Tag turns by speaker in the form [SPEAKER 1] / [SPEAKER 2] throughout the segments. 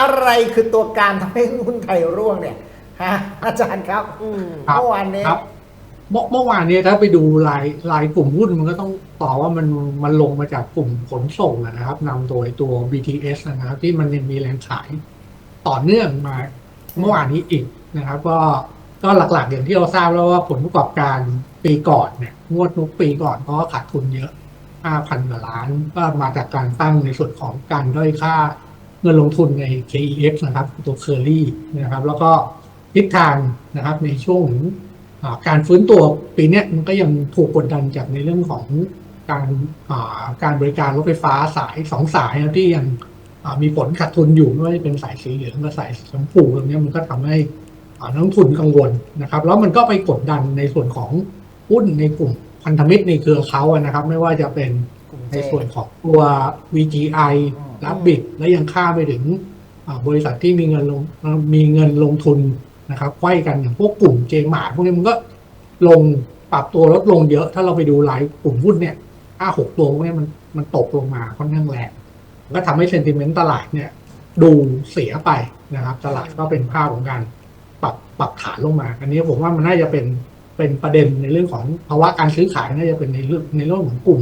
[SPEAKER 1] อะไรคือตัวการทำให้หุ้นไทยร่วงเนี่ยฮะอาจารย์ครับ
[SPEAKER 2] อืม
[SPEAKER 3] ครับ
[SPEAKER 1] เมื่อวานนี้
[SPEAKER 3] ครับเมื่อเมื่อวานเนี้ถ้าไปดูรายรายกลุ่มหุ้นมันก็ต้องต่อว่ามันมันลงมาจากกลุ่มขนส่งอะนะครับนำโดยตัว BTS นะครับ ที่มันยังมีแรงขายต่อเนื่องมา เมื่อวานนี้อีกนะครับ ก็ก็หลักๆอย่างที่เราทราบแล้วว่าผลประกอบการปีก่อนเนี่ยงวดนุกปีก่อนก็ขาดทุนเยอะ5,000กว่าล้านก็มาจากการตั้งในส่วนของการด้อยค่า เงินลงทุนใน KEX นะครับตัวเคอรี่นะครับ แล้วก็ทิศทางนะครับในช่วงอ่าการฟื้นตัวปีนี้มันก็ยังถูกกดดันจากในเรื่องของการาการบริการรถไฟฟ้าสายสองสายนะที่ยังมีผลขาดทุนอยู่ไม่ว่าจะเป็นสายสีเหลืองกับสายสีชมพูตรงนี้มันก็ทำให้นักทุนกังวลนะครับ แล้วมันก็ไปกดดันในส่วนของหุ้นในกลุ่มพันธมิตรในเครือเขาอะนะครับ ไม่ว่าจะเป็น ใน
[SPEAKER 1] เจ
[SPEAKER 3] ส่วนของตัว VGI
[SPEAKER 1] อืม
[SPEAKER 3] รับบิดและยังค่าไปถึงอ่าบริษัทที่มีเงินลงมีเงินลงทุนนะครับไขว้กันอย่างพวกกลุ่มเจมาร์พวกนี้มันก็ลงปรับตัวลดลงเยอะ ถ้าเราไปดูรายกลุ่มหุ้นเนี่ยห้าหกตัวพวกนี้มันมันตกลงมาค่อนข้างแรงก็ทำให้เซนติเมนต์ตลาดเนี่ยดูเสียไปนะครับ ตลาดก็เป็นภาพของการปรับปรับฐานลงมา อันนี้ผมว่ามันน่าจะเป็นเป็นประเด็นในเรื่องของภาวะการซื้อขายน่าจะเป็นในเรื่องในเรื่องของกลุ่ม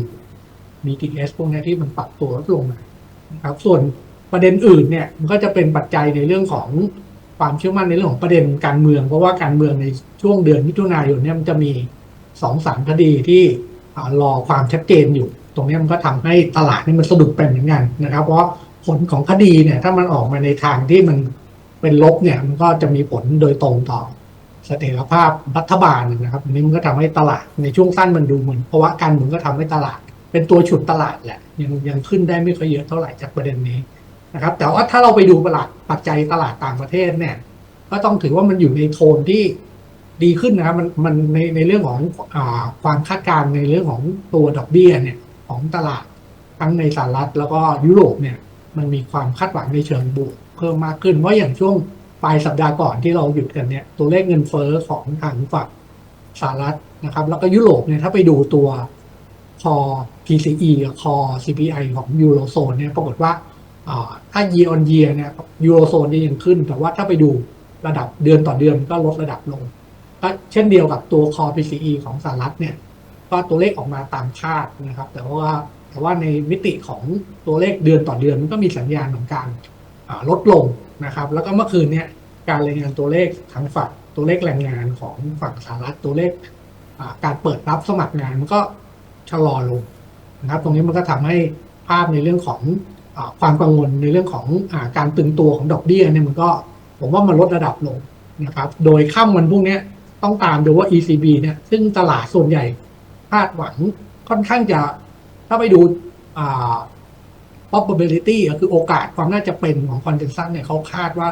[SPEAKER 3] BTS พวกนี้ที่มันปรับตัวลดลงมานะครับ ส่วนประเด็นอื่นเนี่ยมันก็จะเป็นปัจจัยในเรื่องของความเชื่อมั่นในเรื่องของประเด็นการเมือง เพราะว่าการเมืองในช่วงเดือนมิถุนายนเนี่ยมันจะมีสองสามคดีที่รอความชัดเจนอยู่ ตรงนี้มันก็ทำให้ตลาดนี่มันสะดุดไปเหมือนกันนะครับ เพราะผลของคดีเนี่ยถ้ามันออกมาในทางที่มันเป็นลบเนี่ยมันก็จะมีผลโดยตรงต่อเสถียรภาพรัฐบาลนะครับนนี้มันก็ทำให้ตลาดในช่วงสั้นมันดูเหมือนเพราะว่าการเมืองก็ทำให้ตลาด เป็นตัวฉุดตลาดแหละยังยังขึ้นได้ไม่ค่อยเยอะเท่าไหร่จากประเด็นนี้นะครับ แต่ว่าถ้าเราไปดูตลาดปัจจัยตลาดต่างประเทศเนี่ย ก็ต้องถือว่ามันอยู่ในโทนที่ดีขึ้นนะครับ มันมันในในเรื่องของอความคาดการณ์ในเรื่องของตัวดอกเบี้ยเนี่ยของตลาดทั้งในสหรัฐแล้วก็ยุโรปเนี่ย มันมีความคาดหวังในเชิงบวกเพิ่มมากขึ้นเพราะอย่างช่วงปลายสัปดาห์ก่อนที่เราหยุดกันเนี่ย ตัวเลขเงินเฟ้อของทางฝั่งสหรัฐนะครับ แล้วก็ยุโรปเนี่ยถ้าไปดูตัว คอ PCE กับคอ CPI ของยูโรโซนเนี่ยปรากฏว่าอ่าถ้า year on year เนี่ยยูโรโซนเนี่ยยังขึ้น แต่ว่าถ้าไปดูระดับเดือนต่อเดือนก็ลดระดับลงก็เช่นเดียวกับตัวคอ PCE ของสหรัฐเนี่ยก็ตัวเลขออกมาตามคาดนะครับ แต่ว่าแต่ว่าในมิติของตัวเลขเดือนต่อเดือนมันก็มีสัญญาณของการลดลงนะครับ แล้วก็เมื่อคืนเนี่ยการรายงานตัวเลขทางฝั่งตัวเลขแรงงานของฝั่งสหรัฐตัวเลขการเปิดรับสมัครงานมันก็ ชะลอลงนะครับ ตรงนี้มันก็ทำให้ภาพในเรื่องของอความกังวลในเรื่องของอการตึงตัวของดอกเบี้ยเนี่ยมันก็ผมว่ามันลดระดับลงนะครับ โดยค่ำวันพรุ่งนี้ต้องตามดูว่า ECB เนี่ยซึ่งตลาดส่วนใหญ่คาดหวังค่อนข้างจะถ้าไปดูอ่า probability ก็คือโอกาสความน่าจะเป็นของ consensus เนี่ยเขาคาดว่า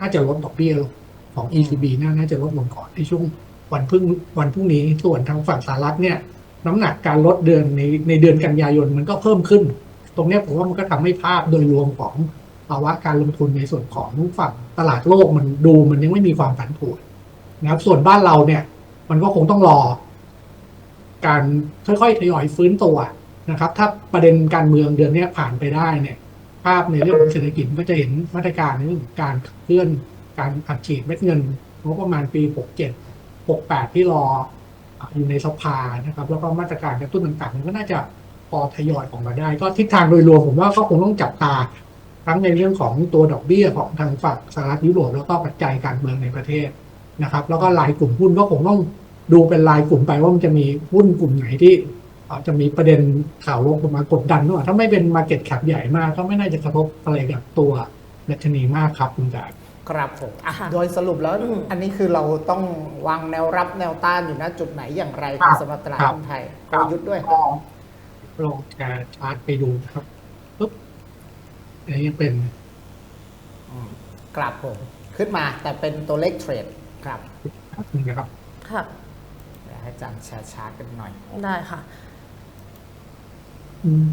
[SPEAKER 3] น่าจะลดดอกเบี้ยลงของ ECB น่าจะลดลงก่อนในช่วงวันพรุ่งวันพรุ่งนี้ส่วนทางฝั่งสหรัฐเนี่ย น้ำหนักการลดเดือนในในเดือนกันยายนมันก็เพิ่มขึ้น ตรงนี้ผมว่ามันก็ทำให้ภาพโดยรวมของภาวะการลงทุนในส่วนของฝั่งตลาดโลกมันดูมันยังไม่มีความผันผวนนะครับ ส่วนบ้านเราเนี่ย มันก็คงต้องรอ การค่อยๆทยอยฟื้นตัวนะครับ ถ้าประเด็นการเมืองเดือนนี้ผ่านไปได้เนี่ย ภาพในเรื่องของเศรษฐกิจก็จะเห็นมาตรการในเรื่องการเคลื่อนการอัดฉีดเม็ดเงินงบประมาณปี 67 68 ที่รอ อยู่ในสภานะครับ แล้วก็มาตรการกระตุ้นต่างๆมันก็น่าจะพอทยอยออกมาได้ ก็ทิศทางโดยรวมผมว่าก็คงต้องจับตาทั้งในเรื่องของตัวดอกเบี้ยของทางฝั่งสหรัฐยุโรปแล้วก็ปัจจัยการเมืองในประเทศนะครับ แล้วก็รายกลุ่มหุ้นก็คงต้องดูเป็นรายกลุ่มไปว่ามันจะมีหุ้นกลุ่มไหนที่อาจจะมีประเด็นข่าวลบออกมากดดันด้วยถ้าไม่เป็นมาเก็ตแคปใหญ่มากก็ไม่น่าจะกระทบอะไรกับตัวดัชนีมากครับคุณจ่าย
[SPEAKER 1] ครับผมอะ
[SPEAKER 2] ค่ะ
[SPEAKER 1] โดยสรุปแล้ว
[SPEAKER 2] อืม
[SPEAKER 1] อันนี้คือเราต้องวางแนวรับแนวต้านอยู่ณจุดไหนอย่างไร
[SPEAKER 3] ครับ
[SPEAKER 1] สำหรับตลาด
[SPEAKER 3] ครับ
[SPEAKER 1] หุ้นไทยก
[SPEAKER 3] ครับ
[SPEAKER 1] ลยุทธ์ด้วย
[SPEAKER 3] ก็ลองแชร์ชาร์ตไปดูนะครับปุ๊บอันนี้เป็น
[SPEAKER 1] อืมครับผม ขึ้นมาแต่เป็นตัวเลขเทรดครับ
[SPEAKER 3] นี่นะครับ
[SPEAKER 2] ค่ะ
[SPEAKER 1] เดี๋ยวให้อาจารย์แชร์ชาร์ตกันหน่อย
[SPEAKER 2] ได้ค่ะ
[SPEAKER 3] อืม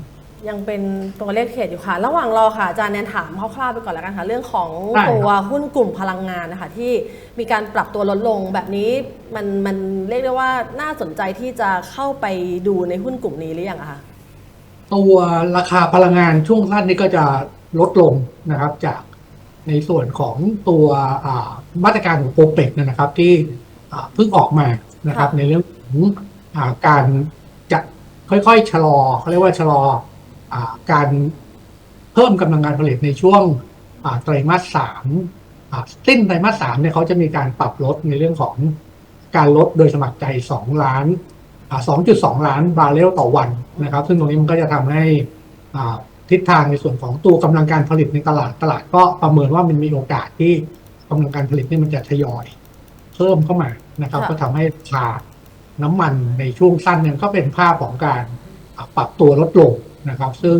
[SPEAKER 2] ยังเป็นตัวเลขเทรดอยู่ค่ะ ระหว่างรอค่ะอาจารย์แนนถามคร่าวๆไปก่อนแล้วกันค่ะ เรื่องของ
[SPEAKER 3] ได้ครับ
[SPEAKER 2] ตัวหุ้นกลุ่มพลังงานนะคะ ที่มีการปรับตัวลดลงแบบนี้มันมันเรียกได้ว่าน่าสนใจที่จะเข้าไปดูในหุ้นกลุ่มนี้หรือยังอะคะ
[SPEAKER 3] ตัวราคาพลังงานช่วงสั้นนี้ก็จะลดลงนะครับ จากในส่วนของตัวอ่ามาตรการของโปรเปกนะครับ ที่อ่าเพิ่งออกมานะครับ
[SPEAKER 2] ค่ะ
[SPEAKER 3] ในเรื่องของอาการจะค่อยๆชะลอเขาเรียกว่าชะลออา การเพิ่มกำลังการผลิตในช่วงอ่าไตรมาสสามอ่าสิ้นไตรมาสสามเนี่ยเขาจะมีการปรับลดในเรื่องของการลดโดยสมัครใจ 2 ล้านอ่า2.2 ล้านบาร์เรลต่อวันนะครับ ซึ่งตรงนี้มันก็จะทำให้อ่าทิศทางในส่วนของตัวกำลังการผลิตในตลาดตลาดก็ประเมินว่ามันมีโอกาสที่กำลังการผลิตเนี่ยมันจะทยอยเพิ่มเข้ามานะครับ
[SPEAKER 2] ค่ะ
[SPEAKER 3] ก็ทำให้ราคาน้ำมันในช่วงสั้นเนี่ยก็เป็นภาพของการอ่าปรับตัวลดลง นะครับ ซึ่ง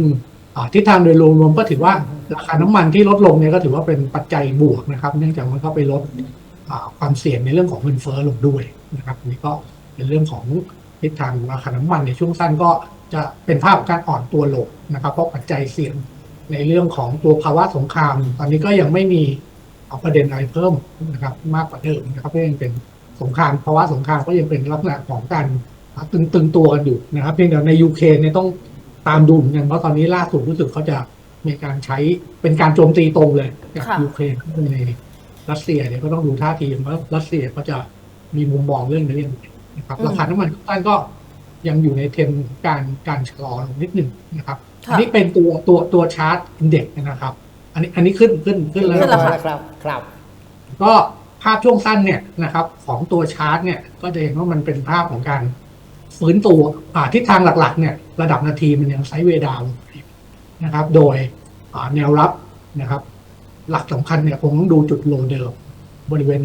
[SPEAKER 3] ทิศทางโดยรวมๆก็ถือว่าราคาน้ำมันที่ลดลงเนี่ยก็ถือว่าเป็นปัจจัยบวกนะครับ เนื่องจากมันก็ไปลดความเสี่ยงในเรื่องของเงินเฟ้อลงด้วยนะครับนนี้ก็เป็นเรื่องของทิศทางราคาน้ำมันในช่วงสั้นก็จะเป็นภาพของการอ่อนตัวลงนะครับ เพราะปัจจัยเสี่ยงในเรื่องของตัวภาวะสงคราม ตอนนี้ก็ยังไม่มีเอาประเด็นอะไรเพิ่มนะครับ มากกว่าเดิมนะครับก็ยังเป็นสงครามภาวะสงครามก็ยังเป็นลักษณะของการตึงตึงตัวกันอยู่นะครับ เพียงแต่ในยูเครนเนี่ยต้อง ตามดูเหมือนกันเพราะตอนนี้ล่าสุดรู้สึกเขาจะมีการใช้เป็นการโจมตีตรงเลยจาก
[SPEAKER 2] ค่ะ
[SPEAKER 3] ยูเครนเข้าไปในรัสเซียเนี่ยก็ต้องดูท่าทีว่ารัสเซียเขาจะมีมุมมองเรื่องนี้ยังไงนะครับ
[SPEAKER 2] อืม
[SPEAKER 3] ราคาน้ำมันทุกท่านก็ยังอยู่ในเทรนด์การการชะลอลงนิดหนึ่งนะครับ
[SPEAKER 2] ค่ะ
[SPEAKER 3] อันนี้เป็นตัวตัวตัวชาร์ตอินเด็กซ์นะครับ อันนี้อันนี้ขึ้นขึ้นขึ้นแล้ว
[SPEAKER 2] ขึ้นแล้วค่ะ
[SPEAKER 1] ครับครับ
[SPEAKER 3] ก็ภาพช่วงสั้นเนี่ยนะครับของตัวชาร์ตเนี่ยก็จะเห็นว่ามันเป็นภาพของการ ฟื้นตัวทิศทางหลักๆเนี่ยระดับนาทีมันยังไซด์เวดาวน์นะครับ โดยแนวรับนะครับ หลักสำคัญเนี่ยคงต้องดูจุดโลเดิม บริเวณ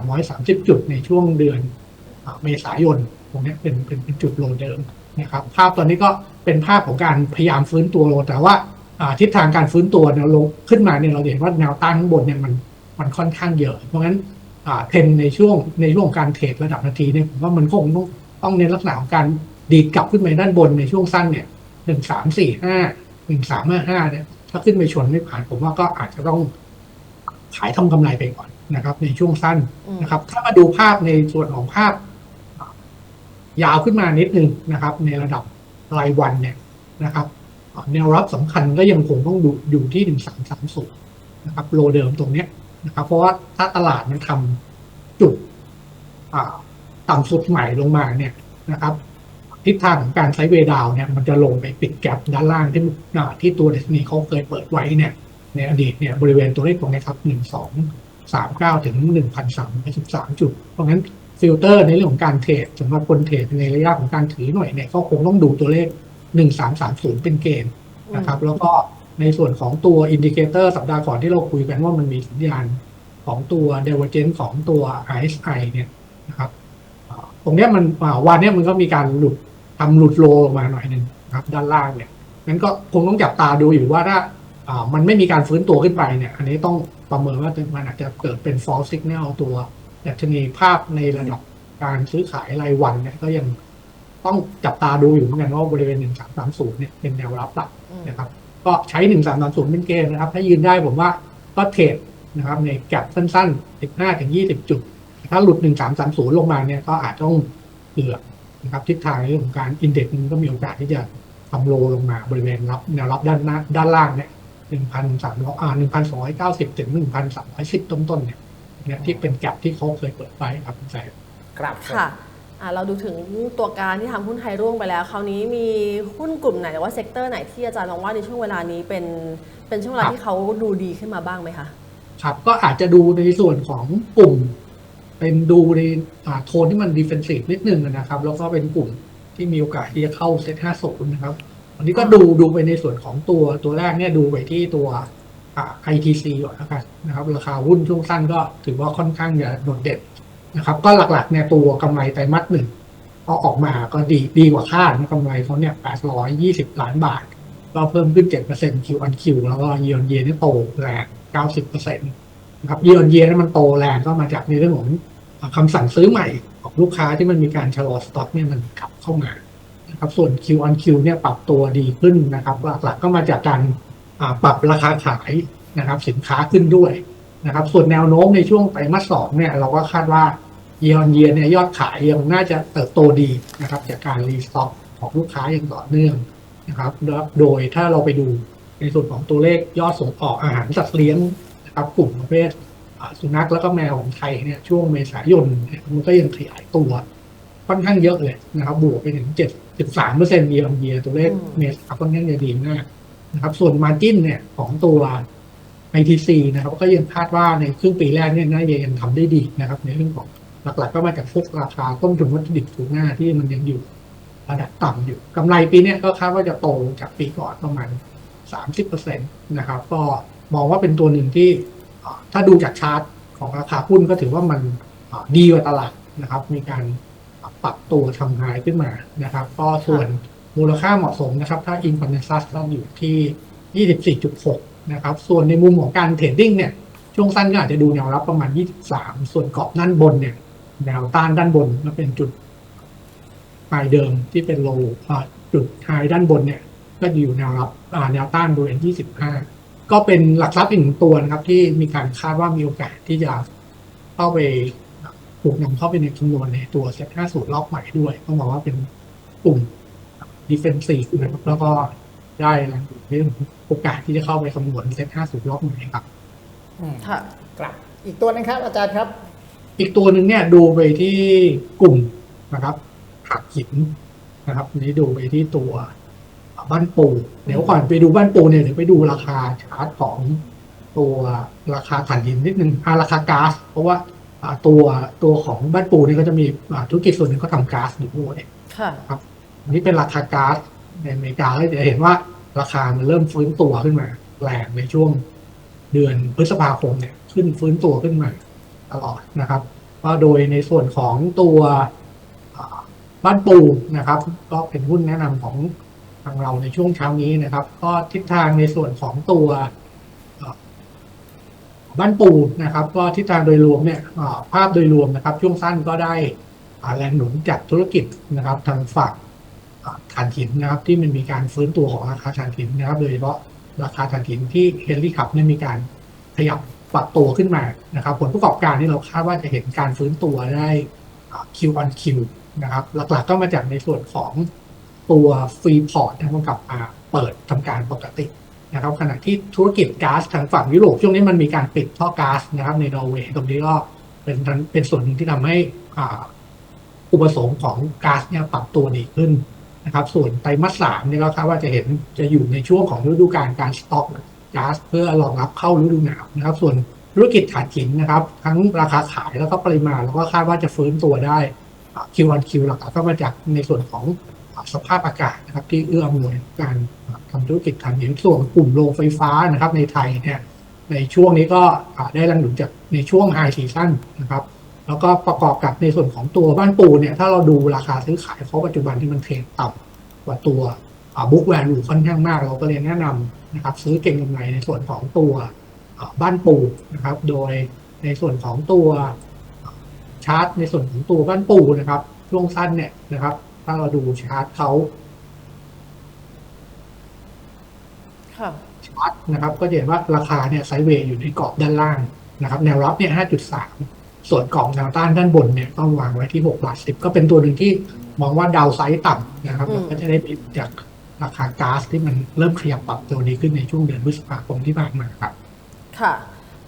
[SPEAKER 3] 1,330 จุดในช่วงเดือนอเมษายนตรงนี้เป็นเป็นเป็นจุดโลเดิมนะครับ ภาพตอนนี้ก็เป็นภาพของการพยายามฟื้นตัวโลแต่ว่าทิศทางการฟื้นตัวแนวลงขึ้นมาเนี่ยเราเห็นว่าแนวต้านข้างบนเนี่ยมันมันค่อนข้างเยอะ เพราะงั้นเทรนในช่วงในช่วงการเทรดระดับนาทีเนี่ยผมว่ามันคงต้อง ต้องเน้นลักษณะของการดีดกลับขึ้นไปด้านบนในช่วงสั้นเนี่ยหนึ่งสามสี่ห้าหนึ่งสามห้าห้าเนี่ยถ้าขึ้นไปชนไม่ผ่านผมว่าก็อาจจะต้องขายทำกำไรไปก่อนนะครับ ในช่วงสั้นนะครับ ถ้ามาดูภาพในส่วนของภาพ ยาวขึ้นมานิดนึงนะครับ ในระดับรายวันเนี่ยนะครับแนวรับสำคัญก็ยังคงต้องดูอยู่ที่หนึ่งสามสามศูนย์นะครับโลเดิมตรงเนี้ยนะครับ เพราะว่าถ้าตลาดมันทำจุดอ่า ต่ำสุดใหม่ลงมาเนี่ยนะครับทิศทางของการไซด์เวย์ดาวน์เนี่ยมันจะลงไปปิดแกลบด้านล่างที่อ่าที่ตัวเดสนีเขาเคยเปิดไว้เนี่ยในอดีตเนี่ยบริเวณตัวเลขตรงนี้ครับหนึ่งสองสามเก้าถึงหนึ่งพันสามสิบสามจุด เพราะงั้นฟิลเตอร์ในเรื่องของการเทรดสำหรับคนเทรดในระยะของการถือหน่อยเนี่ยก็คงต้องดูตัวเลขหนึ่งสามสามศูนย์เป็นเกณฑ์นะครับ แล้วก็ในส่วนของตัวอินดิเคเตอร์สัปดาห์ก่อนที่เราคุยกันว่ามันมีสัญญาณของตัวเดเวอร์เจนของตัว RSI เนี่ยนะครับอ่า ตรงนี้มันวันนี้มันก็มีการหลุดทำหลุดโลลงมาหน่อยหนึ่งครับ ด้านล่างเนี่ยงั้นก็คงต้องจับตาดูอยู่ว่าถ้าอ่ามันไม่มีการฟื้นตัวขึ้นไปเนี่ยอันนี้ต้องประเมินว่ามันอาจจะเกิดเป็น false signal ตัวดัชนีภาพในระดับการซื้อขายรายวันเนี่ยก็ยังต้องจับตาดูอยู่เหมือนกันว่าบริเวณ 1330 เนี่ยเป็นแนวรับหลักนะครับ ก็ใช้ 1330 เป็นเกณฑ์นะครับ ถ้ายืนได้ผมว่าก็เทรดนะครับในแกลบสั้นๆ 15ถึง20 จุด ถ้าหลุด 1330 ลงมาเนี่ยก็อาจต้องเกือบนะครับทิศทางในเรื่องของการอินเด็กซ์มันก็มีโอกาสที่จะทำโลลงมาบริเวณรับแนวรับด้านหน้าด้านล่างเนี่ยหนึ่งพันสามร้อยอ่าหนึ่งพันสองร้อยเก้าสิบถึงหนึ่งพันสามร้อยสิบต้นๆเนี่ยเนี่ยที่เป็นแกลบที่เขาเคยเปิดไปครับคุณแสน
[SPEAKER 1] ครับผม
[SPEAKER 2] ค่ะอะเราดูถึงตัวการที่ทำหุ้นไทยร่วงไปแล้ว คราวนี้มีหุ้นกลุ่มไหนหรือว่าเซกเตอร์ไหนที่อาจารย์มองว่าในช่วงเวลานี้เป็นเป็นช่วงเวลา
[SPEAKER 3] ครับ
[SPEAKER 2] ที่เขาดูดีขึ้นมาบ้างไหมคะ
[SPEAKER 3] ครับก็อาจจะดูในส่วนของกลุ่ม เป็นดูในโทนที่มันดิเฟนซีฟนิดนึงนะครับ แล้วก็เป็นกลุ่มที่มีโอกาสที่จะเข้าเซ็ตห้าศูนย์นะครับ วันนี้ก็ดูดูไปในส่วนของตัวตัวแรกเนี่ยดูไปที่ตัวอ่า ITC ก่อนนะครับนะครับ ราคาหุ้นช่วงสั้นก็ถือว่าค่อนข้างจะโดดเด่นนะครับ ก็หลักๆเนี่ยตัวกำไรไตรมาสหนึ่งพอออกมาก็ดีดีกว่าคาดกำไรเขาเนี่ย 820 ล้านบาท ก็เพิ่มขึ้น 7% Q on Q แล้วก็ year on year นี่โตแรง 90%นะครับ year on year นั้นมันโตแรงก็มาจากในเรื่องของ คำสั่งซื้อใหม่ของลูกค้าที่มันมีการชะลอสต็อกเนี่ยมันกลับเข้ามานะครับส่วน Q on Q เนี่ยปรับตัวดีขึ้นนะครับหลักๆก็มาจากการปรับราคาขายนะครับ สินค้าขึ้นด้วยนะครับ ส่วนแนวโน้มในช่วงไตรมาสสองเนี่ยเราก็คาดว่า year on year เนี่ยยอดขายยังน่าจะเติบโตดีนะครับ จากการรีสต็อกของลูกค้าอย่างต่อเนื่องนะครับ โดยถ้าเราไปดูในส่วนของตัวเลขยอดส่งออกอาหารสัตว์เลี้ยงนะครับ กลุ่มประเภท สุนัขแล้วก็แมวของไทยเนี่ยช่วงเมษายนเนี่ยมันก็ยังขยายตัวค่อนข้างเยอะเลยนะครับ บวกไปถึงเจ็ดสิบสามเปอร์เซ็นต์เยียร์เยียตัวเลข
[SPEAKER 2] อืม
[SPEAKER 3] เมษาค่อนข้างจะดีมากนะครับ ส่วนมาจิ้นเนี่ยของตัว ITC นะครับ ก็ยังคาดว่าในครึ่งปีแรกเนี่ยน่าจะยังทำได้ดีนะครับ ในเรื่องของหลักๆก็มาจากพวกราคาต้นทุนวัตถุดิบถูกหน้าที่มันยังอยู่ระดับต่ำอยู่กำไรปีเนี้ยก็คาดว่าจะโตจากปีก่อนประมาณ30%นะครับ ก็มองว่าเป็นตัวหนึ่งที่อ่า ถ้าดูจากชาร์ตของราคาหุ้นก็ถือว่ามันดีกว่าตลาดนะครับ มีการปรับตัวทำไฮขึ้นมานะครับ ก็ส่วนมูลค่าเหมาะสมนะครับ ถ้าอินคอนเนซัสก็องอยู่ที่ 24.6 นะครับ ส่วนในมุมของการเทรดดิ้งเนี่ย ช่วงสั้นก็อาจจะดูแนวรับประมาณ 23 ส่วนกรอบด้านบนเนี่ย แนวต้านด้านบนก็เป็นจุดปลายเดิมที่เป็นโลจุดไฮด้านบนเนี่ย ก็อยู่แนวรับแนวต้านบริเวณ 25 ก็เป็นหลักทรัพย์อีกหนึ่งตัวนะครับ ที่มีการคาดว่ามีโอกาสที่จะเข้าไปถูกนำเข้าไปในคำนวณในตัวเซ็ต50รอบใหม่ด้วยต้องบอกว่าเป็นกลุ่ม defensive นะครับแล้วก็ได้เรื่องโอกาสที่จะเข้าไปคำนวณเซ็ต50รอบใหม่ครับ
[SPEAKER 1] อืม
[SPEAKER 2] ค่ะ
[SPEAKER 1] ครับ อีกตัวหนึงครับ อาจารย์ครับ
[SPEAKER 3] อีกตัวหนึ่งเนี่ยดูไปที่กลุ่มนะครับหักหินนะครับอันนี้ดูไปที่ตัว บ้านปูเดี๋ยวก่อนไปดูบ้านปูเนี่ยเดี๋ยวไปดูราคาชาร์ตของตัวราคาถ่านหินนิดนึงอ่าราคาก๊าซเพราะว่าอ่าตัวตัวของบ้านปูเนี่ยก็จะมีอ่าธุรกิจส่วนหนึ่งก็ทำก๊าซอยู่ด้วย
[SPEAKER 2] ค่ะ
[SPEAKER 3] อันนี้เป็นราคาก๊าซในอเมริกาก็จะเห็นว่าราคามันเริ่มฟื้นตัวขึ้นมาแรงในช่วงเดือนพฤษภาคมเนี่ยขึ้นฟื้นตัวขึ้นมาตลอดนะครับก็โดยในส่วนของตัวอ่าบ้านปูนะครับ ก็เป็นหุ้นแนะนำของ ทางเราในช่วงเช้านี้นะครับ ก็ทิศทางในส่วนของตัวบ้านปูนะครับ ก็ทิศทางโดยรวมเนี่ยภาพโดยรวมนะครับ ช่วงสั้นก็ได้แรงหนุนจากธุรกิจนะครับ ทางฝั่งอ่าถ่านหินนะครับ ที่มันมีการฟื้นตัวของราคาถ่านหินนะครับโดยเฉพาะราคาถ่านหินที่เฮนรี่ขับเนี่ยมีการขยับปรับตัวขึ้นมานะครับ ผลประกอบการที่เราคาดว่าจะเห็นการฟื้นตัวได้คิวออนคิวนะครับ หลักๆก็มาจากในส่วนของ ตัวฟรีพอร์ตนะครับกับอ่าเปิดทำการปกตินะครับขณะที่ธุรกิจก๊าซทางฝั่งยุโรปช่วงนี้มันมีการปิดท่อก๊าซนะครับในนอร์เวย์ตรงนี้ก็เป็นเป็นส่วนหนึ่งที่ทำให้ออุปสงค์ของก๊าซเนี่ยปรับตัวดีขึ้นนะครับ ส่วนไตรมาสสามเนี่ยก็คาดว่าจะเห็นจะอยู่ในช่วงของฤดูกาลการสต็อกก๊าซเพื่อรองรับเข้าฤดูหนาวนะครับ ส่วนธุรกิจถ่านหินนะครับ ทั้งราคาขายแล้วก็ปริมาณ แล้วก็คาดว่าจะฟื้นตัวได้คิววันคิวหลักก็มาจากในส่วนของ สภาพอากาศนะครับที่เอื้ออำนวยการทำธุรกิจถ่านหินส่วนกลุ่มโรงไฟฟ้านะครับในไทยเนี่ยในช่วงนี้ก็ได้แรงหนุนจากในช่วงไฮซีซั่นนะครับแล้วก็ประกอบกับในส่วนของตัวบ้านปูเนี่ยถ้าเราดูราคาซื้อขายเขาปัจจุบันที่มันเทรดต่ำกว่าตัวบุ๊กแวลูค่อนข้างมาก เราก็เลยแนะนำนะครับซื้อเก็งกำไรในส่วนของตัวบ้านปูนะครับ โดยในส่วนของตัวชาร์ตในส่วนของตัวบ้านปูนะครับช่วงสั้นเนี่ยนะครับ ถ้าเราดูชาร์ตเขา
[SPEAKER 2] ค่ะ
[SPEAKER 3] ชาร์ตนะครับ ก็จะเห็นว่าราคาเนี่ยไซด์เวย์อยู่ในกรอบด้านล่างนะครับ แนวรับเนี่ย 5.3 ส่วนกรอบแนวต้านด้านบนเนี่ยต้องวางไว้ที่6บาท10 ก็เป็นตัวหนึ่งที่มองว่าดาวไซด์ต่ำนะครับ
[SPEAKER 2] อืม
[SPEAKER 3] แล้วก็จะได้เป็นจากราคาก๊าซที่มันเริ่มขยับปรับตัวดีขึ้นในช่วงเดือนพฤษภาคมที่ผ่านมาครับ
[SPEAKER 2] ค่ะ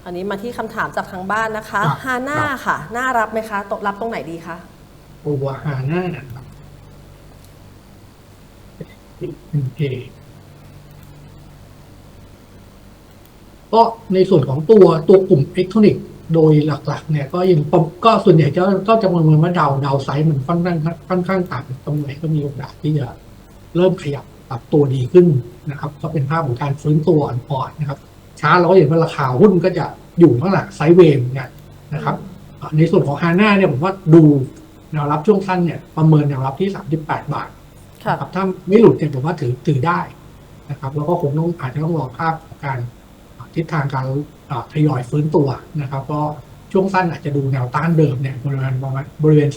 [SPEAKER 2] อันนี้มาที่คำถามจากทางบ้านนะคะ
[SPEAKER 3] ครับ
[SPEAKER 2] ฮาน่าค่ะ น่ารับไหมคะตกรับตรงไหนดีคะ
[SPEAKER 3] ตัวฮาน่า นะครับเป็นเอก็ในส่วนของตัวตัวกลุ่มอิเล็กทรอนิกส์โดยหลัก ๆ เนี่ย ก็ยังประก็ส่วนใหญ่จะก็จะประเมินว่าดาวดาวไซด์มันค่อนข้างค่อนข้างต่ำตรงไหนก็มีโอกาสที่จะเริ่มขยับปรับตัวดีขึ้นนะครับ ก็เป็นภาพของการฟื้นตัวอ่อนๆนะครับ ช้าเราก็เห็นว่าราคาหุ้นก็จะอยู่ข้างหลังไซด์เวย์เนี่ยนะครับ ในส่วนของฮาน่าเนี่ยผมว่าดูแนวรับช่วงสั้นเนี่ยประเมินแนวรับที่ 38 บาท นะครับถ้าไม่หลุดเนี่ยผมว่าถือถือได้นะครับแล้วก็คงต้องอาจจะต้องรอภาพของการอ่าทิศทางการอ่าทยอยฟื้นตัวนะครับ ก็ช่วงสั้นอาจจะดูแนวต้านเดิมเนี่ยบริเวณประมาณบริเวณ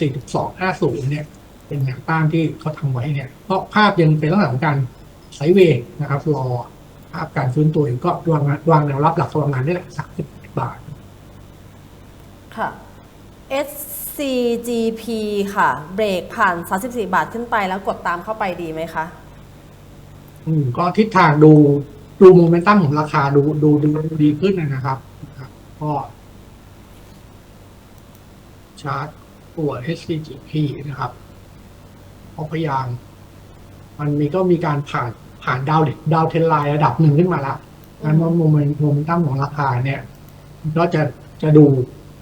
[SPEAKER 3] 4250 เนี่ย เป็นแนวต้านที่เขาทำไว้เนี่ยก็ภาพยังเป็นลักษณะของการไซด์เวย์นะครับ รอภาพการฟื้นตัวอยู่ก็วางวางแนวรับหลักประมาณนี้แหละ30บาท
[SPEAKER 2] ค่ะ CGP ค่ะ เบรกผ่าน 34 บาทขึ้นไปแล้วกดตามเข้าไปดีไหมคะ
[SPEAKER 3] อืมก็ทิศทางดูดูโมเมนตัมของราคาดูดูดูดีขึ้นนะครับนะครับ ก็ชาร์ตตัว SCGP นะครับพอพยายามมันมีก็มีการผ่านผ่านดาวเด็ดดาวเทนไลน์ระดับหนึ่งขึ้นมาละงั้นว่าโมเมนตัมของราคาเนี่ยก็จะจะดู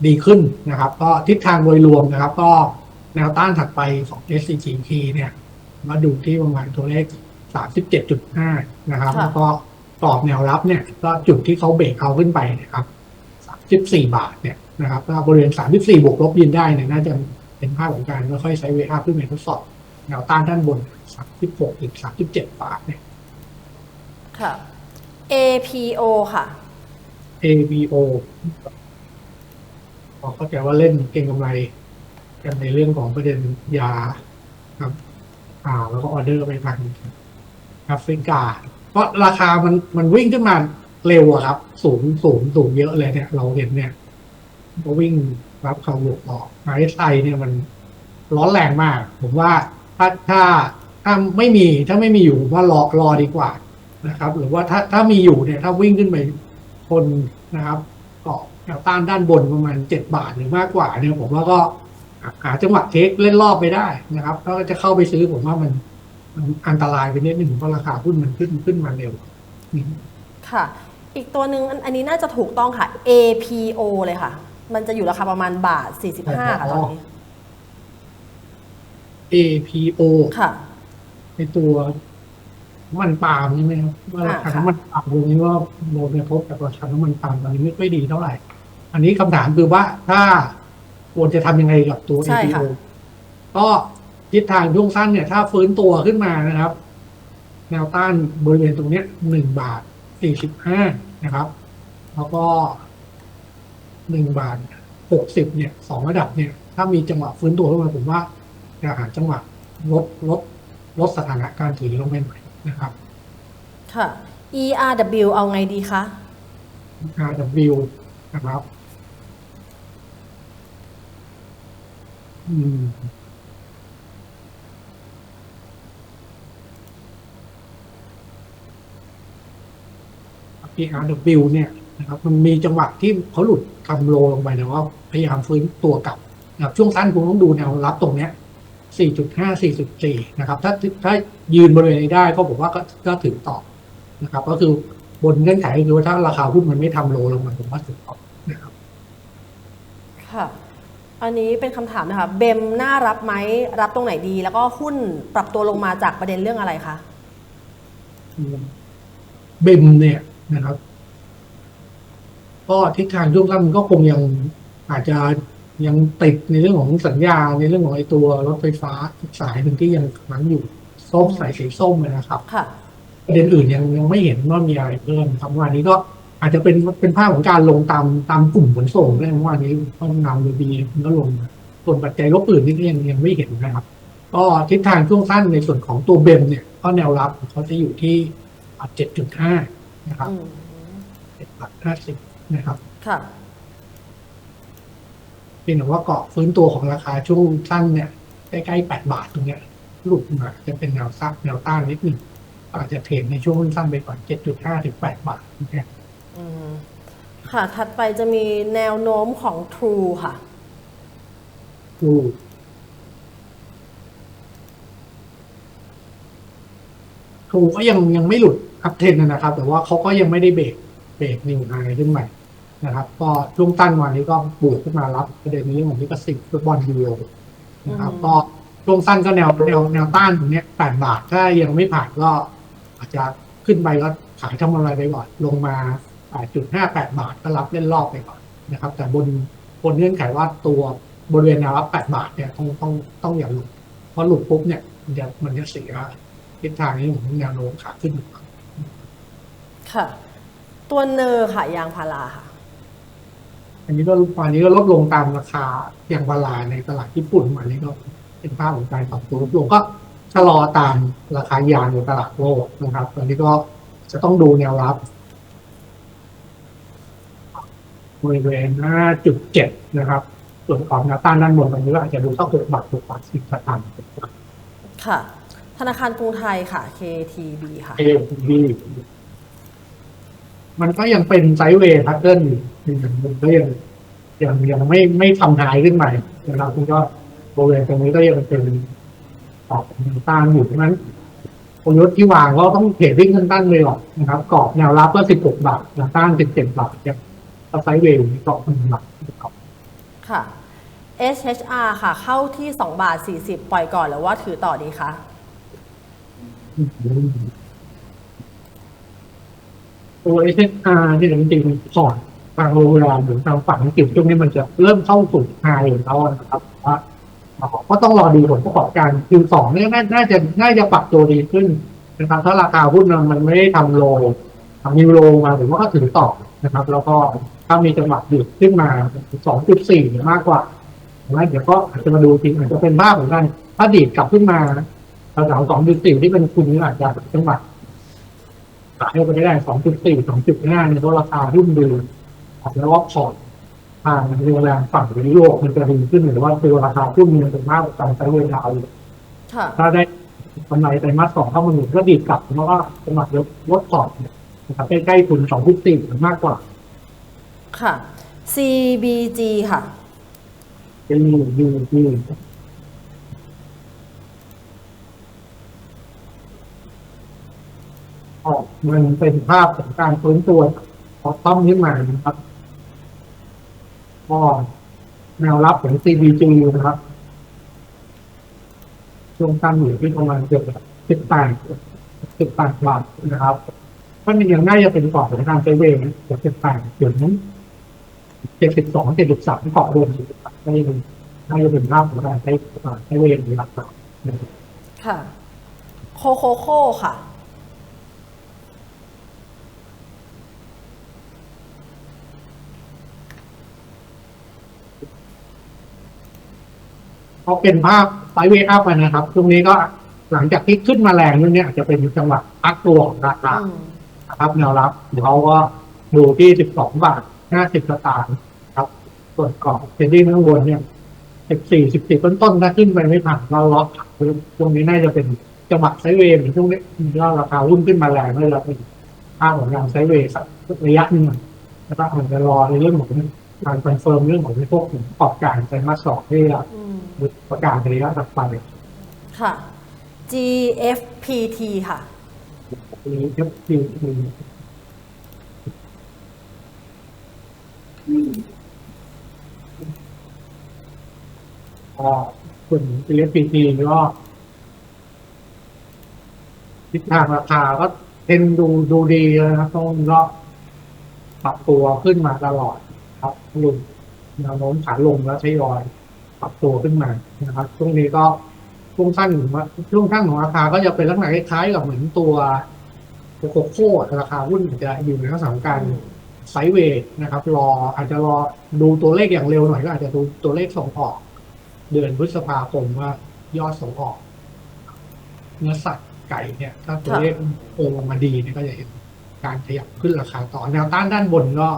[SPEAKER 3] ดีขึ้นนะครับ ก็ทิศทางโดยรวมนะครับ ก็แนวต้านถัดไปของ s c t เนี่ย มาดูที่ประมาณตัวเลข 37.5 นะครับ แล้วก็ตอบแนวรับเนี่ย ก็จุดที่เขาเบรกเอาขึ้นไปนะครับ34 บาทเนี่ยนะครับก็บริเวณ 34 บวกลบยืนได้เนี่ยน่าจะเป็นภาพของการค่อยใช้เวอัพขึ้นไปทดสอบแนวต้านด้านบน 36ถึง37 บาทเนี่ย
[SPEAKER 2] ค่ะ APO ค่ะ
[SPEAKER 3] APO อเข้าใจว่าเล่นเก่งกำไรกันในเรื่องของประเด็นยาครับ อ่า แล้วก็ออเดอร์ไปทางแอฟริกา เพราะราคามันมันวิ่งขึ้นมาเร็วอะครับ สูงสูงสูงเยอะเลยเนี่ย เราเห็นเนี่ยก็วิ่งรับเขาหลบออกไอซ์ไอเนี่ยมันร้อนแรงมาก ผมว่าถ้าถ้าถ้าไม่มีถ้าไม่มีอยู่ว่ารอรอดีกว่านะครับ หรือว่าถ้าถ้ามีอยู่เนี่ย ถ้าวิ่งขึ้นไปคนนะครับเกาะ แนวต้านด้านบนประมาณเจ็ดบาทหรือมากกว่าเนี่ยผมว่าก็หาจังหวะเทคเล่นรอบไปได้นะครับแล้วก็จะเข้าไปซื้อผมว่ามันมันอันตรายไปนิดหนึ่งเพราะราคาหุ้นมันขึ้นขึ้นมาเร็ว
[SPEAKER 2] ค่ะ อีกตัวหนึ่งอันนี้น่าจะถูกต้องค่ะ APO เลยค่ะ มันจะอยู่ราคาประมาณบาทสี่สิค่ะตอนนี้
[SPEAKER 3] APO
[SPEAKER 2] ค่ะ
[SPEAKER 3] ในตัวมันปาล์มใช่ไหมครับว่าราคาน้ำมันปาล์มตรงนี้ว่าโดลในพบแต่ราคาน้ำมันปาล์มตอนนี้ไม่ค่อยดีเท่าไหร่ อันนี้คำถามคือว่าถ้าควรจะทำยังไงกับตัว
[SPEAKER 2] ใช่
[SPEAKER 3] APO ก็ทิศทางช่วงสั้นเนี่ย ถ้าฟื้นตัวขึ้นมานะครับ แนวต้านบริเวณตรงนี้หนึ่งบาทสี่สิบห้านะครับ แล้วก็หนึ่งบาทหกสิบเนี่ยสองระดับเนี่ย ถ้ามีจังหวะฟื้นตัวขึ้นมาผมว่าจะหาจังหวะลดลดลดสถานะการถือลงไปหน่อยนะครับ
[SPEAKER 2] ค่ะ ERW เอาไงดีคะ
[SPEAKER 3] erw นะครับ PRW เนี่ยนะครับ มันมีจังหวะที่เขาหลุดทำโลลงไปแต่ว่าพยายามฟื้นตัวกลับนะครับช่วงสั้นคุณต้องดูแนวรับตรงเนี้ย 4.5 4.4 นะครับ ถ้าถ้ายืนบริเวณนี้ได้ก็ผมว่าก็ก็ถึงต่อนะครับ ก็คือบนเงื่อนไขคือว่าถ้าราคาหุ้นมันไม่ทำโลลงมาผมว่าถึงต่อนะครับ
[SPEAKER 2] ค่ะ อันนี้เป็นคำถามนะคะ เบมน่ารับไหมรับตรงไหนดี แล้วก็หุ้นปรับตัวลงมาจากประเด็นเรื่องอะไรคะ
[SPEAKER 3] เบมเนี่ยนะครับก็ทิศทางช่วงสั้นก็คงยังอาจจะยังติดในเรื่องของสัญญาในเรื่องของไอ้ตัวรถไฟฟ้าสายหนึ่งที่ยังค้างอยู่ส้มสายสีส้มนะครับประเด็นอื่นยังยังไม่เห็นว่ามีอะไรเพิ่มครับวันนี้ก็ อาจจะเป็นเป็นภาพของการลงตามตามกลุ่มขนส่งด้วยเมื่อวานนี้ห้องนำโดยบีก็ลง ส่วนปัจจัยลบอื่นนี่ยังยังไม่เห็นนะครับ ก็ทิศทางช่วงสั้นในส่วนของตัวเบมเนี่ยก็แนวรับเขาจะอยู่ที่เจ็ดจุดห้านะครับเจ็ดบาทห้าสิบนะครับ
[SPEAKER 2] ค่ะ
[SPEAKER 3] เป็นแต่ว่าเกาะฟื้นตัวของราคาช่วงสั้นเนี่ยใกล้ๆแปดบาทตรงเนี้ยหลุดมาจะเป็นแนวซักแนวต้านนิดหนึ่งอาจจะเทรดในช่วงสั้นไปก่อนเจ็ดจุดห้าถึงแปดบาทนะครับ
[SPEAKER 2] ค่ะ ถัดไปจะมีแนวโน้มของ True ค่ะ
[SPEAKER 3] True ทูก็ยังยังไม่หลุดอัพเทรนนะครับ แต่ว่าเขาก็ยังไม่ได้เบรกเบรกนิ่งอะไรขึ้นใหม่นะครับ ก็ช่วงตั้นวันนี้ก็บวกขึ้นมารับประเด็นนี้ของนิกสิกฟุตบอลยูโรนะครับ ก็ช่วงสั้นก็แนวแนวแนวต้านตรงนี้แปดบาทถ้ายังไม่ผ่านก็อาจจะขึ้นไปก็ขายทำอะไรไปก่อนลงมา 8.58 บาทก็รับเล่นรอบไปก่อนนะครับ แต่บนบนเงื่อนไขว่าตัวบริเวณแนวรับ 8 บาทเนี่ยต้องต้องต้องอย่าหลุดเพราะหลุดปุ๊บเนี่ยมันจะมันจะเสียทิศทางนี้ของแนวโน้มขาขึ้นค่ะ
[SPEAKER 2] ตัวเนอร์ค่ะยางพาราค่ะ
[SPEAKER 3] อันนี้ก็ตอนนี้ก็ลดลงตามราคายางพาราในตลาดญี่ปุ่นอันนี้ก็เป็นภาพของการปรับตัวลดลงก็ชะลอตามราคายางในตลาดโลกนะครับตอนนี้ก็จะต้องดูแนวรับ บริเวณห้าจุดเจ็ดนะครับ ส่วนของแนวต้านด้านบนตรงนี้อาจจะดูต้องเกบาท
[SPEAKER 2] ถูกบาทสิบสตางค์ค่ะ ธนาคารกรุงไทยค่ะ KTB ค่ะ KTB
[SPEAKER 3] มันก็ยังเป็นไซด์เวย์พัฒเดิร์นอยู่ก็ยังยังยังไม่ไม่ทำหายขึ้นใหม่นะคราบคุณก็บริเวณตรงนี้ก็ยังเป็นออกแนวต้านอยู่เพราะนั้นกลยุทธ์ที่วางก็ต้องเทรดดิ้งขึ้นตั้นเลยหรอกนะครับกรอบแนวรับก็สิบหกบาทแนวต้านสิบเาทครับ ก็ไซด์เวย์อยู่กรอบหนึ่งบาทครับ
[SPEAKER 2] ค่ะ SHR ค่ะ เข้าที่ 2 บาท 40 ปล่อยก่อนหรือว่าถือต่อดีคะ
[SPEAKER 3] ตัว SSR ที่จริงๆพอร์ตทางโรงแรมหรือทางฝั่งอังกฤษช่วงนี้มันจะเริ่มเข้าสู่ไฮของเขานะครับว่าก็ต้องรอดูผลประกอบการ Q2 เนี่ยน่าน่าจะน่าจะปรับตัวดีขึ้นนะครับถ้าราคาหุ้นมันไม่ได้ทำโลทำนิวโลมาถือว่าก็ถือต่อนะครับ แล้วก็ ถ้ามีจังหวะหยุดขึ้นมา 2.4 หรือมากกว่าแล้วเดี๋ยวก็อาจจะมาดูทีอาจจะเป็นภาพเหมือนกันถ้าดีดกลับขึ้นมาแถวๆ2.4 ที่เป็นคุณนี่อาจจะจังหวะขายไปได้สองจุดสี่สองจุดห้าเนี่ยเพราะราคาหุ้นดีแล้วว่าพอร์ตทางโรงแรมฝั่งยุโรปมันจะดีขึ้นหรือว่าตัวราคาหุ้นมันเป็นมากกว่าการใช้เวลาอยู่
[SPEAKER 2] ค่ะ
[SPEAKER 3] ถ้าได้กำไรไตรมาสสองเข้ามาหนุนก็ดีดกลับเพราะว่าจังหวะลดลดพอร์ตเนี่ยนะครับใกล้ๆทุนสองจุดสี่มากกว่า
[SPEAKER 2] ค่ะ CBG ค่ะ
[SPEAKER 3] เป็นดีดีดีออกมันเป็นภาพของการฟื้นตัวของต้อมขึ้นมานะครับก็แนวรับของ CBG นะครับ ช่วงตั้งอยู่ที่ประมาณเกือบสิบแปดสิบแปดบาทนะครับก็มันยังน่าจะเป็นกรอบของการไซด์เวย์เกือบสิบแปดถึง เจ็ดสิบสองเจ็ดสิบสามเกาะรวมได้เลยน่าจะเป็นภาพของการไซด์ไซด์เวย์หรือหลักๆนะครับ
[SPEAKER 2] ค่ะ โคโคโคค่ะ
[SPEAKER 3] พอเป็นภาพไซด์เวย์อัพไปนะครับช่วงนี้ก็หลังจากที่ขึ้นมาแรงนู่นเนี่ยอาจจะเป็นจังหวะพักตัวของราคา
[SPEAKER 2] อืม
[SPEAKER 3] นะครับแนวรับเดี๋ยวเขาก็ดูที่12บาท 50สตางค์ครับ ส่วนกรอบเทรดดิ้งข้างบนเนี่ย14 14ต้นต้นๆถ้าขึ้นไปไม่ผ่านเราล็อกตรงนี้น่าจะเป็นจังหวะไซด์เวย์หรือช่วงนี้ก็ราคาหุ้นขึ้นมาแรงเลยเราเป็นภาพของการไซด์เวย์สักระยะหนึงแล้วก็อาจจะรอในเรื่องของการคอนเฟิร์มเรื่องของพวกผลประกอบการไตรมาสสองที่จะ
[SPEAKER 2] อืม
[SPEAKER 3] ประกาศในระยะถัดไป
[SPEAKER 2] ค่ะ GFPT ค่ะ
[SPEAKER 3] นี้ คือก็ส่วน LFPT ก็ทิศทางราคาก็เทรนดูดูดีนะครับต้องก็ปรับตัวขึ้นมาตลอดครับลุงแนวโน้มขาลงแล้วใช้รอยปรับตัวขึ้นมานะครับช่วงนี้ก็ช่วงสั้นของช่วงสั้นของราคาก็จะเป็นลักษณะคล้ายๆกับเหมือนตัวโคโค่ราคาหุ้นอาจจะอยู่ในลักษณะการไซด์เวย์นะครับ รออาจจะรอดูตัวเลขอย่างเร็วหน่อยก็อาจจะดูตัวเลขส่งออก เดือนพฤษภาคมว่ายอดส่งออก เนื้อสัตว์ไก่เนี่ย ถ้าตัวเลขโอลงมาดีเนี่ยก็จะเห็นการขยับขึ้นราคาต่อแนวต้านด้านบนก็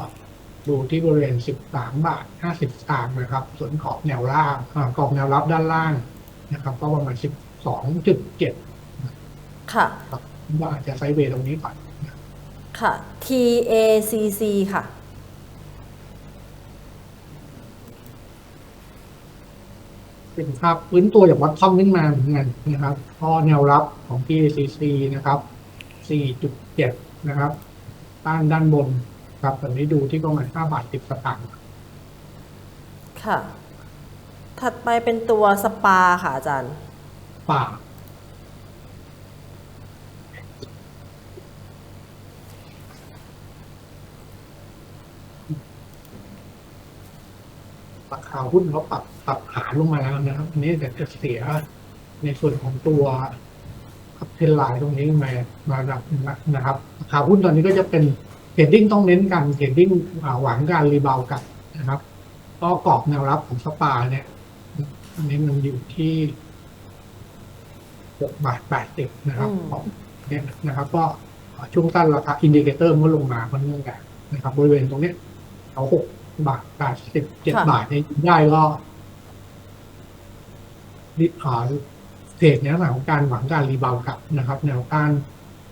[SPEAKER 3] ดูที่บริเวณ 13 บาท 50สตางค์นะครับ ส่วนขอบแนวล่างอ่ากรอบแนวรับด้านล่างนะครับ ก็ประมาณ 12.7
[SPEAKER 2] ค่ะ
[SPEAKER 3] ครับว่าอาจจะไซด์เวย์ตรงนี้ก่อน
[SPEAKER 2] ค่ะ TACC ค่ะ
[SPEAKER 3] เป็นภาพพื้นตัวจากวัดทอมขึ้นมาเหมือนกันนะครับก็แนวรับของ PACC นะครับ 4.7 นะครับ ต้านด้านบนครับตอนนี้ดูที่ประมาณ5บาท10สตางค์
[SPEAKER 2] ค่ะ ถัดไปเป็นตัวสปาค่ะอาจารย์
[SPEAKER 3] ป่า ราคาหุ้นเขาปรับปรับฐานลงมาแล้วนะครับอันนี้แต่จะเสียในส่วนของตัวคับเทนไลน์ตรงนี้มามาระดับหนึ่งแล้วนะครับราคาหุ้นตอนนี้ก็จะเป็นเทรดดิ้งต้องเน้นกันเทรดดิ้งอ่าหวังการรีบาวด์กันนะครับ ก็กรอบแนวรับของสปาเนี่ยอันนี้มันอยู่ที่หกบาทแปดสิบนะครับ
[SPEAKER 2] อืม
[SPEAKER 3] ของเนี่ยนะครับ ก็ช่วงสั้นราคาอินดิเคเตอร์มันลงมาค่อนข้างแรงนะครับบริเวณตรงเนี้ยเอาหก บาทแปดสิบเจ็ดบาทเนี่ยได้ก็ดิอ่าเทรดในลักษณะของการหวังการรีบาวด์กลับนะครับ แนวต้าน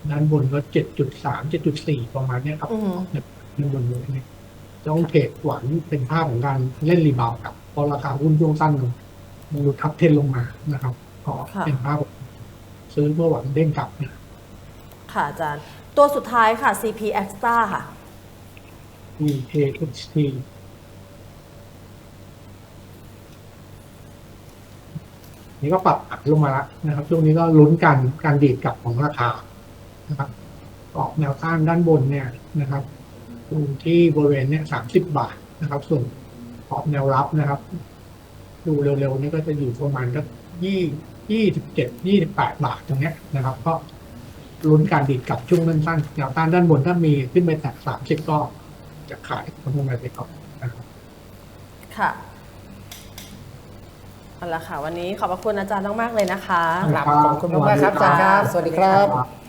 [SPEAKER 3] ด้านบนก็เจ็ดจุดสามเจ็ดจุดสี่ประมาณเนี้ยครับ
[SPEAKER 2] อืม
[SPEAKER 3] ด้านบนเลยเนี่ยต้องเทรดหวังเป็นภาพของการเล่นรีบาวด์ครับพอราคาหุ้นช่วงสั้นลงมันหลุดทับเทนลงมานะครับก็เป็นภาพของซื้อเพื่อหวังเด้งกลับเนี่ย
[SPEAKER 2] ค่ะอาจารย์ ตัวสุดท้ายค่ะ CP Extra ค่ะ
[SPEAKER 3] ที่เททุกที นี่ก็ปรับอัดลงมาแล้วนะครับช่วงนี้ก็ลุ้นการการดีดกลับของราคานะครับออกแนวต้านด้านบนเนี่ยนะครับอยู่ที่บริเวณเนี่ยสามสิบบาทนะครับ ส่วนออกแนวรับนะครับ ดูเร็วๆนี่ก็จะอยู่ประมาณก็ยี่ยี่สิบเจ็ดยี่สิบแปดบาทตรงเนี้ยนะครับ ก็ลุ้นการดีดกลับช่วงสั้นๆแนวต้านด้านบนถ้ามีขึ้นไปแตะสามสิบก็จะขายลงมาไปก่อนนะครับ
[SPEAKER 2] ค่ะ เอาละค่ะ วันนี้ขอบพระคุณอาจารย์มากๆเลยนะคะ
[SPEAKER 1] ครับขอบคุณมากๆครับอาจารย์ครับ สวัสดีครับ